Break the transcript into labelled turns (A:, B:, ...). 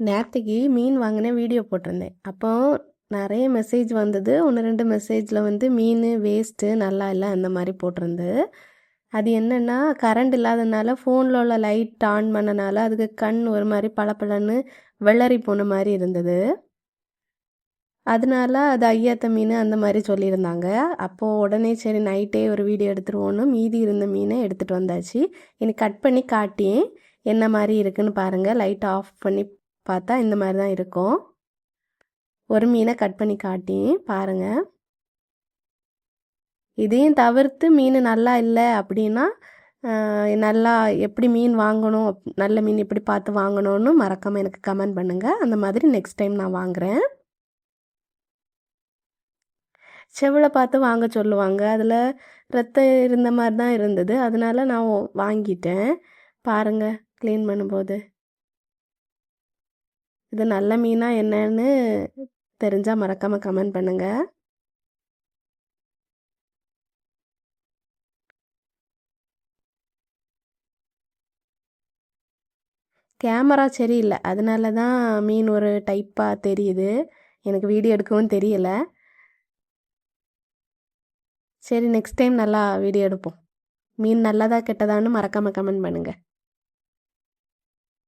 A: நேற்றுக்கு மீன் வாங்கின வீடியோ போட்டிருந்தேன். அப்போ நிறைய மெசேஜ் வந்தது. ஒன்று ரெண்டு மெசேஜில் வந்து மீன் வேஸ்ட்டு நல்லா இல்லை அந்த மாதிரி போட்டிருந்து. அது என்னென்னா கரண்ட் இல்லாதனால ஃபோனில் உள்ள லைட் ஆன் பண்ணனால அதுக்கு கண் ஒரு மாதிரி பளபளன்னு வெள்ளரி போன மாதிரி இருந்தது. அதனால அது ஐயாத்த மீன் அந்த மாதிரி சொல்லியிருந்தாங்க. அப்போது உடனே சரி நைட்டே ஒரு வீடியோ எடுத்துருவோன்னு மீதி இருந்த மீனை எடுத்துகிட்டு வந்தாச்சு. இனி கட் பண்ணி காட்டியேன் என்ன மாதிரி இருக்குன்னு பாருங்கள் லைட் ஆஃப் பண்ணி பார்த்தா இந்த மாதிரி தான் இருக்கும். ஒரு மீனை கட் பண்ணி காட்டி பாருங்கள் இதையும் தவிர்த்து மீன் நல்லா இல்லை அப்படின்னா நல்லா எப்படி மீன் வாங்கணும் நல்ல மீன் எப்படி பார்த்து வாங்கணும்னு மறக்காமல் எனக்கு கமெண்ட் பண்ணுங்கள் அந்த மாதிரி நெக்ஸ்ட் டைம் நான் வாங்குறேன். செவலை பார்த்து வாங்க சொல்லுவாங்க. அதில் ரத்தம் இருந்த மாதிரி தான் இருந்தது. அதனால நான் வாங்கிட்டேன். பாருங்கள் க்ளீன் பண்ணும்போது. இது நல்ல மீனாக என்னன்னு தெரிஞ்சால் மறக்காமல் கமெண்ட் பண்ணுங்கள் கேமரா சரியில்லை. அதனால தான் மீன் ஒரு டைப்பாக தெரியுது. எனக்கு வீடியோ எடுக்கவும் தெரியலை. சரி நெக்ஸ்ட் டைம் நல்லா வீடியோ எடுப்போம். மீன் நல்லதா கெட்டதான்னு மறக்காமல் கமெண்ட் பண்ணுங்கள்